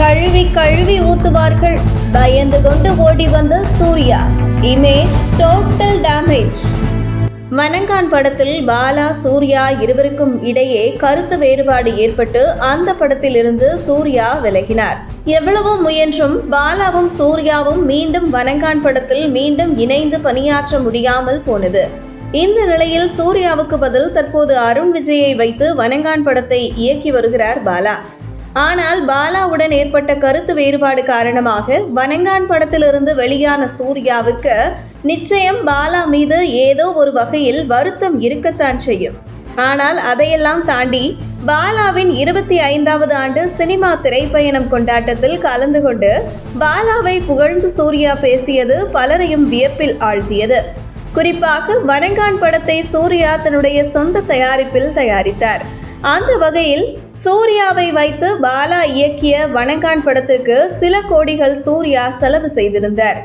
கழுவி கழுவி ஊத்துவார்கள். பயந்து கொண்டு ஓடி வந்த சூர்யா. இமேஜ் டோட்டல் டேமேஜ் மனங்கான் படத்தில் பாலா சூர்யா இருவருக்கும் இடையே கருத்து வேறுபாடு ஏற்பட்டு அந்த படத்திலிருந்து சூர்யா விலகினார். எவ்வளவோ முயன்றும் பாலாவும் சூர்யாவும் மீண்டும் வனங்கான் படத்தில் மீண்டும் இணைந்து பணியாற்ற முடியாமல் போனது. இந்த நிலையில் சூர்யாவுக்கு பதில் தற்போது அருண் விஜயை வைத்து வனங்கான் படத்தை இயக்கி வருகிறார் பாலா. ஆனால் பாலாவுடன் ஏற்பட்ட கருத்து வேறுபாடு காரணமாக வனங்கான் படத்திலிருந்து வெளியான சூர்யாவுக்கு நிச்சயம் பாலா மீது ஏதோ ஒரு வகையில் வருத்தம் இருக்கத்தான் செய்யும். ஆனால் அதையெல்லாம் தாண்டி பாலாவின் இருபத்தி ஐந்தாவது ஆண்டு சினிமா திரைப்பயணம் கொண்டாட்டத்தில் கலந்து கொண்டு பாலாவை புகழ்ந்து சூர்யா பேசியது பலரையும் வியப்பில் ஆழ்த்தியது. குறிப்பாக வனங்கான் படத்தை சூர்யா தன்னுடைய சொந்த தயாரிப்பில் தயாரித்தார். அந்த வகையில் சூர்யாவை வைத்து பாலா இயக்கிய வணங்கான் படத்திற்கு சில கோடிகள் சூர்யா செலவு செய்திருந்தார்.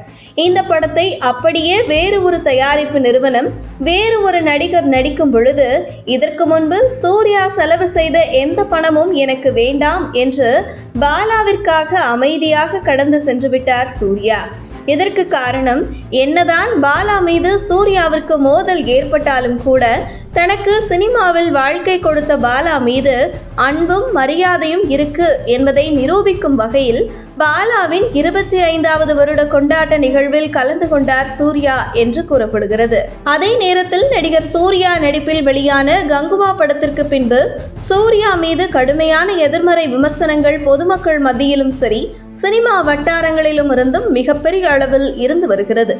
இந்த படத்தை அப்படியே வேறு ஒரு தயாரிப்பு நிறுவனம் வேறு ஒரு நடிகர் நடிக்கும் பொழுது இதற்கு முன்பு சூர்யா செலவு செய்த எந்த பணமும் எனக்கு வேண்டாம் என்று பாலாவிற்காக அமைதியாக கடந்து சென்று விட்டார் சூர்யா. இதற்கு காரணம்? என்னதான் பாலா மீது சூர்யாவிற்கு மோதல் ஏற்பட்டாலும் கூட தனக்கு சினிமாவில் வாழ்க்கை கொடுத்த பாலா மீது அன்பும் மரியாதையும் இருக்கு என்பதை நிரூபிக்கும் வகையில் பாலாவின் இருபத்தி ஐந்தாவது வருட கொண்டாட்ட நிகழ்வில் கலந்து கொண்டார் சூர்யா என்று கூறப்படுகிறது. அதே நேரத்தில் நடிகர் சூர்யா நடிப்பில் வெளியான கங்குவா படத்திற்கு பின்பு சூர்யா மீது கடுமையான எதிர்மறை விமர்சனங்கள் பொதுமக்கள் மத்தியிலும் சரி சினிமா வட்டாரங்களிலும் இருந்தும் மிகப்பெரிய அளவில் இருந்து வருகிறது.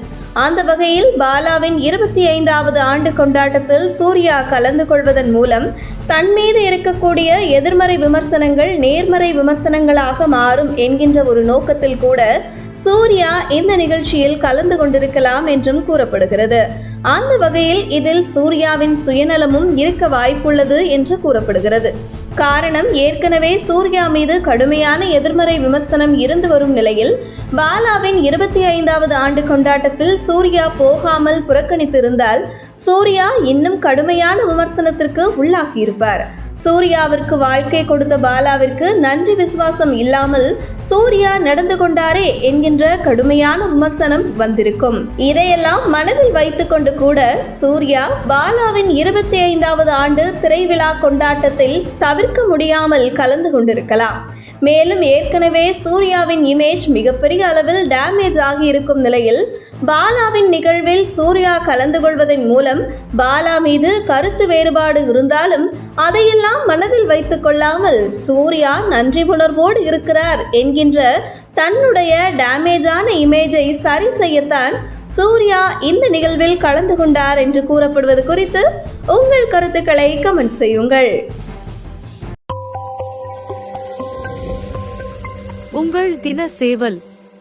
அந்த வகையில் பாலாவின் இருபத்தி ஐந்தாவது ஆண்டு கொண்டாட்டத்தில் சூர்யா கலந்து கொள்வதன் மூலம் தன் மீது இருக்கக்கூடிய எதிர்மறை விமர்சனங்கள் நேர்மறை விமர்சனங்களாக மாறும் என்கின்ற ஒரு நோக்கத்தில் கூட சூர்யா இந்த நிகழ்ச்சியில் கலந்து கொண்டிருக்கலாம் என்றும் கூறப்படுகிறது. அந்த வகையில் இதில் சூர்யாவின் சுயநலமும் இருக்க வாய்ப்புள்ளது என்று கூறப்படுகிறது. காரணம் ஏற்கனவே சூர்யா மீது கடுமையான எதிர்மறை விமர்சனம் இருந்து வரும் நிலையில் பாலாவின் இருபத்தி ஐந்தாவது ஆண்டு கொண்டாட்டத்தில் சூர்யா போகாமல் புறக்கணித்திருந்தால் சூர்யா இன்னும் கடுமையான விமர்சனத்திற்கு உள்ளாகியிருப்பார். சூர்யாவிற்கு வாழ்க்கை கொடுத்த பாலாவிற்கு நன்றி விசுவாசம் இல்லாமல் சூர்யா நடந்து கொண்டாரே என்கின்ற கடுமையான விமர்சனம் வந்திருக்கும். இதையெல்லாம் மனதில் வைத்துக்கொண்டு கூட சூர்யா பாலாவின் இருபத்தி ஐந்தாவது ஆண்டு திரைவிழா கொண்டாட்டத்தில் தவிர்க்க முடியாமல் கலந்து கொண்டிருக்கலாம். மேலும் ஏற்கனவே சூர்யாவின் இமேஜ் மிகப்பெரிய அளவில் டேமேஜ் ஆகி இருக்கும் நிலையில் பாலாவின் நிகழ்வில் சூர்யா கலந்து கொள்வதன் மூலம் பாலா மீது கருத்து வேறுபாடு இருந்தாலும் அதையெல்லாம் மனதில் வைத்துக் கொள்ளாமல் சூர்யா நன்றி உணர்வோடு இருக்கிறார் என்கின்ற தன்னுடைய டேமேஜான இமேஜை சரி செய்யத்தான் சூர்யா இந்த நிகழ்வில் கலந்து கொண்டார் என்று கூறப்படுவது குறித்து உங்கள் கருத்துக்களை கமெண்ட் செய்யுங்கள். உங்கள் தின சேவல்